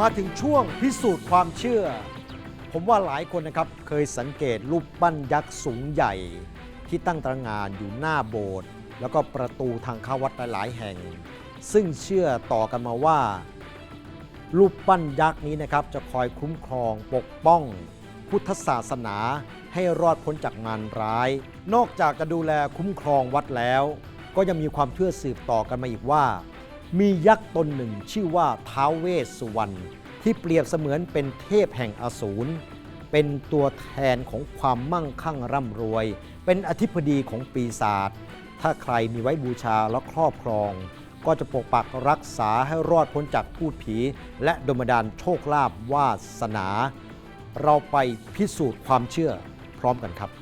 มาถึงช่วงพิสูจน์ความเชื่อ ผมว่าหลายคนนะครับเคยสังเกตรูปปั้นยักษ์สูงใหญ่ ที่ตั้งตระหงานอยู่หน้าโบสถ์แล้วก็ประตูทางเข้าวัดหลายๆแห่ง ซึ่งเชื่อต่อกันมาว่า รูปปั้นยักษ์นี้นะครับจะคอยคุ้มครองปกป้อง พุทธศาสนาให้รอดพ้นจากมารร้าย นอกจากจะดูแลคุ้มครองวัดแล้ว ก็ยังมีความเชื่อสืบต่อกันมาอีกว่า มียักษ์ตนหนึ่งชื่อว่าท้าวเวสสุวรรณที่เปรียบเสมือนเป็นเทพแห่งอสูรเป็นตัวแทนของความมั่งคั่งร่ำรวย เป็นอธิปดีของปีศาจถ้าใครมีไว้บูชาและครอบครอง ก็จะปกปักรักษาให้รอดพ้นจากพูดผี และดมดานโชคลาภวาสนา เราไปพิสูจน์ความเชื่อพร้อมกันครับ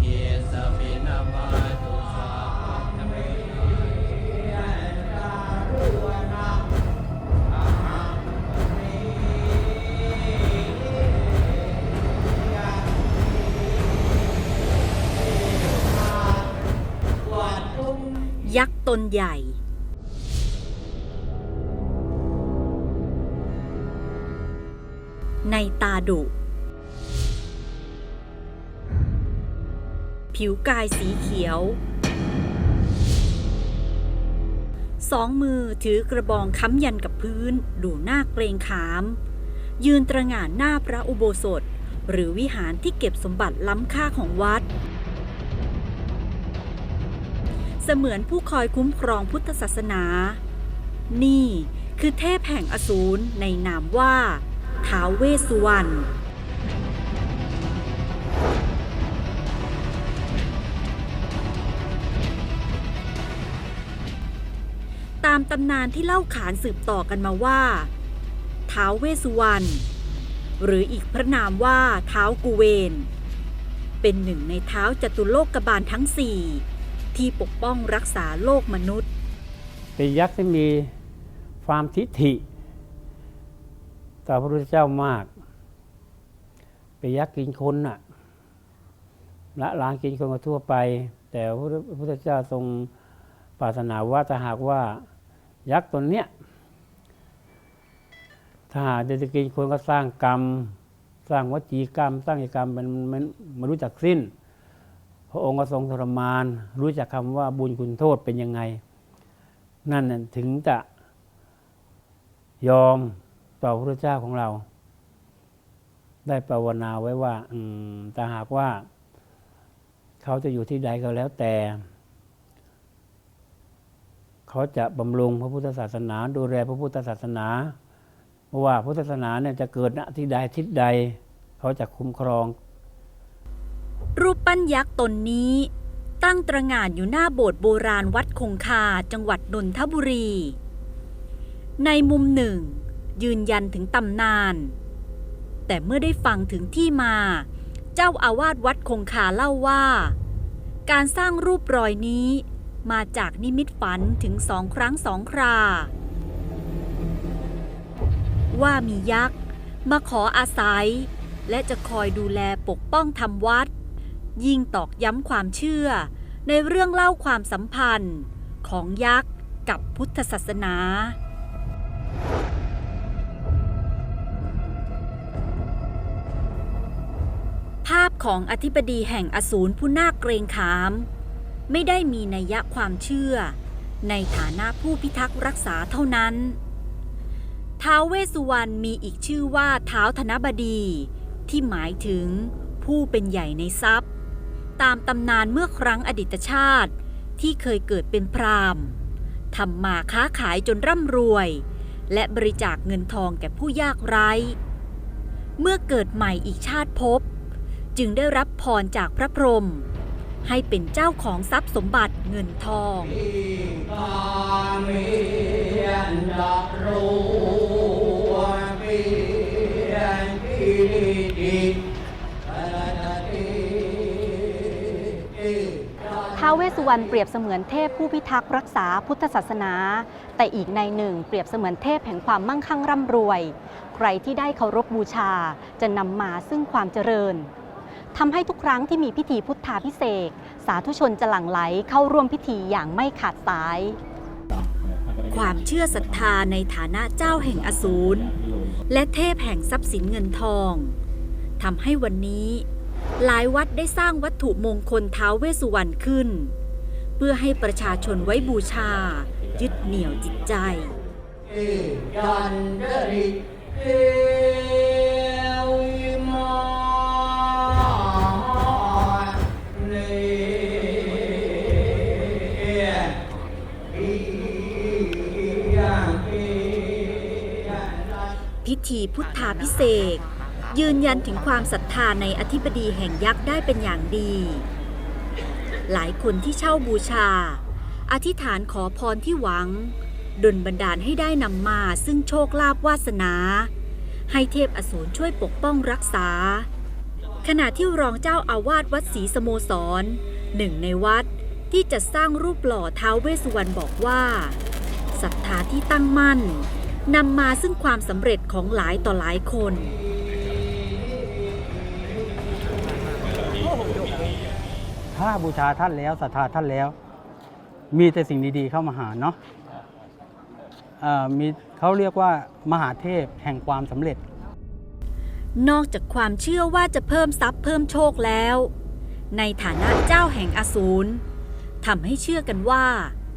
นใหญ่ ในตาดุ ผิวกายสีเขียว สองมือถือกระบองค้ำยันกับพื้น ดูหน้าเกรงขาม ยืนตระหง่านหน้าพระอุโบสถ หรือวิหารที่เก็บสมบัติล้ำค่าของวัด เสมือนผู้คอยคุ้มครองพุทธศาสนา นี่คือเทพแห่งอสูรในนามว่าท้าวเวสสุวรรณตามตำนานที่เล่าขานสืบต่อกันมาว่าท้าวเวสสุวรรณหรืออีกพระนามว่าท้าวกุเวน เป็นหนึ่งในเท้าจตุโลกบาลทั้งสี่ ที่ปกป้องรักษาโลกมนุษย์ เป็นยักษ์ที่มีความทิฐิ ต่อพระพุทธเจ้ามาก เป็นยักษ์กินคนน่ะละล้างกินคนก็ทั่วไป แต่พระพุทธเจ้าทรงปรารถนาว่าถ้าหากว่ายักษ์ตนเนี้ยถ้าหากจะกินคนก็สร้างกรรม สร้างวจีกรรม สร้างกิจกรรมมันมันไมันรู้จักสิ้น พระองค์ก็ทรงทรมาน รู้จักคำว่าบุญคุณโทษเป็นยังไง นั่นถึงจะยอมต่อพระเจ้าของเรา ได้ภาวนาไว้ว่าแต่หากว่า เขาจะอยู่ที่ใดก็แล้วแต่ เขาจะบำรุงพระพุทธศาสนา ดูแลพระพุทธศาสนาเพราะว่าพุทธศาสนาเนี่ยจะเกิดณที่ใดทิศใด เขาจะคุ้มครอง รูปปั้นยักษ์ตนนี้ ตั้งตระหง่านอยู่หน้าโบสถ์โบราณวัดคงคาจังหวัดนนทบุรี ในมุมหนึ่ง ยืนยันถึงตำนาน แต่เมื่อได้ฟังถึงที่มา เจ้าอาวาสวัดคงคาเล่าว่า การสร้างรูปรอยนี้มาจากนิมิตฝันถึงสองครั้งสองครา ว่ามียักษ์มาขออาศัย และจะคอยดูแลปกป้องทำวัด ยิ่งตอกย้ำความเชื่อ ในเรื่องเล่าความสัมพันธ์ของยักษ์กับพุทธศาสนา ภาพของอธิบดีแห่งอสูรผู้น่าเกรงขาม ไม่ได้มีนัยยะความเชื่อ ในฐานะผู้พิทักษ์รักษาเท่านั้น ท้าวเวสสุวรรณมีอีกชื่อว่าท้าวธนบดี ที่หมายถึงผู้เป็นใหญ่ในทรัพย ตามตำนานเมื่อครั้งอดีตชาติ ที่เคยเกิดเป็นพราหมณ์ทำมาค้าขายจนร่ำรวย และบริจาคเงินทองแก่ผู้ยากไร้ เมื่อเกิดใหม่อีกชาติภพจึงได้รับพรจากพระพรหมให้เป็นเจ้าของทรัพย์สมบัติเงินทองท้าว เวสสุวรรณเปรียบเสมือนเทพผู้พิทักษ์รักษาพุทธศาสนา แต่อีกในหนึ่งเปรียบเสมือนเทพแห่งความมั่งคั่งร่ำรวย ใครที่ได้เคารพบูชาจะนำมาซึ่งความเจริญทำให้ทุกครั้งที่มีพิธีพุทธาพิเศษสาธุชนจะหลั่งไหลเข้าร่วมพิธีอย่างไม่ขาดสาย ความเชื่อศรัทธาในฐานะเจ้าแห่งอสูรและเทพแห่งทรัพย์สินเงินทองทำให้วันนี้ หลายวัดได้สร้างวัตถุมงคลท้าวเวสุวรรณขึ้น เพื่อให้ประชาชนไว้บูชา ยึดเหนี่ยวจิตใจพิธีพุทธาพิเศษ ยืนยันถึงความศรัทธาในอธิบดีแห่งยักษ์ได้เป็นอย่างดี หลายคนที่เช่าบูชา อธิษฐานขอพรที่หวังดลบันดาลให้ได้นำมาซึ่งโชคลาภวาสนา ให้เทพอสูรช่วยปกป้องรักษา ขณะที่รองเจ้าอาวาสวัดศรีสโมสร หนึ่งในวัดที่จะสร้างรูปหล่อท้าวเวสสุวรรณบอกว่าศรัทธาที่ตั้งมั่นนำมาซึ่งความสำเร็จของหลายต่อหลายคน ถ้าบูชาท่านแล้วศรัทธาท่านแล้ว มีแต่สิ่งดีๆเข้ามาหาเนาะเอ่อมีเขาเรียกว่ามหาเทพแห่งความสำเร็จ นอกจากความเชื่อว่าจะเพิ่มทรัพย์เพิ่มโชคแล้ว ในฐานะเจ้าแห่งอสูรทำให้เชื่อกันว่า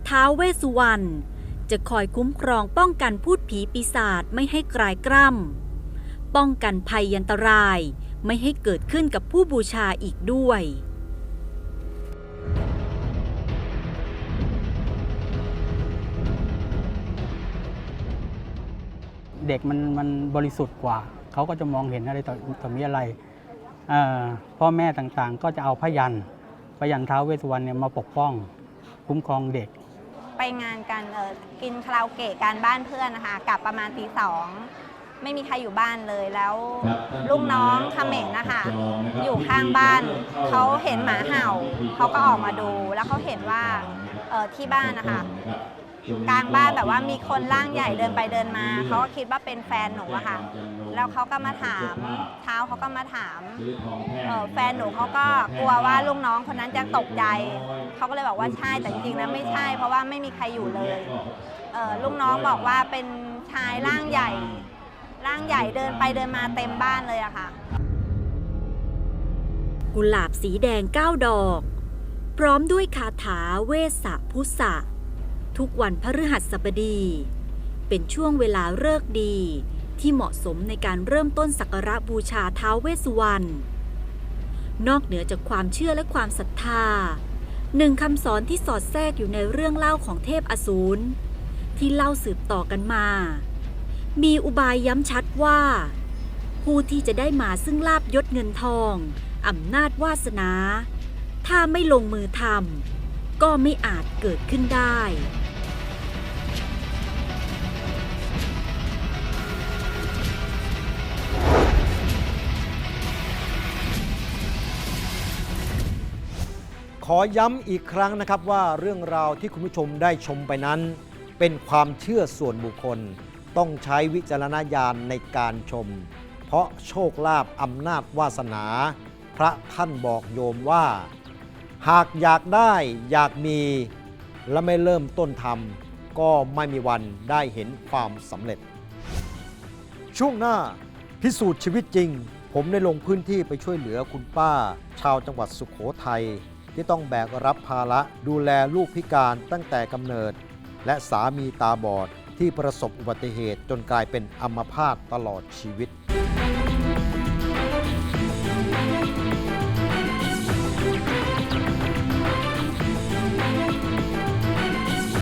ท้าวเวสสุวรรณจะคอยคุ้มครองป้องกันพูดผีปีศาจไม่ให้กลายกล้ำป้องกันภัยยันตรายไม่ให้เกิดขึ้นกับผู้บูชาอีกด้วย เด็กมันมันบริสุทธิ์กว่า เขาก็จะมองเห็นอะไรต่อต่อมีอะไรเอ่อพ่อแม่ต่างๆ ก็จะเอาพยันพยันท้าวเวสสุวรรณเนี่ยมาปกป้อง คุ้มครองเด็ก ไปงานกันเออกินคาราโอเกะการบ้านเพื่อนนะคะกลับประมาณตีสองไม่มีใครอยู่บ้านเลยแล้วลูกน้องเขมรนะคะอยู่ข้างบ้านเขาเห็นหมาเห่าเขาก็ออกมาดู แล้วเขาเห็นว่าเออที่บ้านนะคะ กลางบ้านแบบว่ามีคนร่างใหญ่เดินไปเดินมา เขาก็คิดว่าเป็นแฟนหนูอะค่ะ แล้วเขาก็มาถามเท้าเขาก็มาถามแฟนหนูเขาก็กลัวว่าลูกน้องคนนั้นจะตกใจเขาก็เลยบอกว่าใช่แต่จริงๆแล้วไม่ใช่ เพราะว่าไม่มีใครอยู่เลยเลูกน้องบอกว่าเป็นชายร่างใหญ่ ร่างใหญ่เดินไปเดินมาเต็มบ้านเลยอะค่ะ กุหลาบสีแดงเก้าดอก พร้อมด้วยคาถาเวสสะพุสะ ทุกวันพฤหัสบดี เป็นช่วงเวลาเลิกดีที่เหมาะสมในการเริ่มต้นสักการะบูชาท้าวเวสสุวรรณ นอกเหนือจากความเชื่อและความศรัทธา หนึ่งคำสอนที่สอดแทรกอยู่ในเรื่องเล่าของเทพอสูรที่เล่าสืบต่อกันมา มีอุบายย้ำชัดว่า ผู้ที่จะได้มาซึ่งลาบยศเงินทองอำนาจวาสนา ถ้าไม่ลงมือทำก็ไม่อาจเกิดขึ้นได้ ขอย้ำอีกครั้งนะครับว่าเรื่องราวที่คุณผู้ชมได้ชมไปนั้น เป็นความเชื่อส่วนบุคคล ต้องใช้วิจารณญาณในการชม เพราะโชคลาภอำนาจวาสนา พระท่านบอกโยมว่า หากอยากได้อยากมี และไม่เริ่มต้นทำก็ไม่มีวันได้เห็นความสำเร็จ ช่วงหน้าพิสูจน์ชีวิตจริง ผมได้ลงพื้นที่ไปช่วยเหลือคุณป้า ชาวจังหวัดสุขโขทัย ที่ต้องแบกรับภาระดูแลลูกพิการตั้งแต่กำเนิด และสามีตาบอดที่ประสบอุบัติเหตุจนกลายเป็นอัมพาตตลอดชีวิต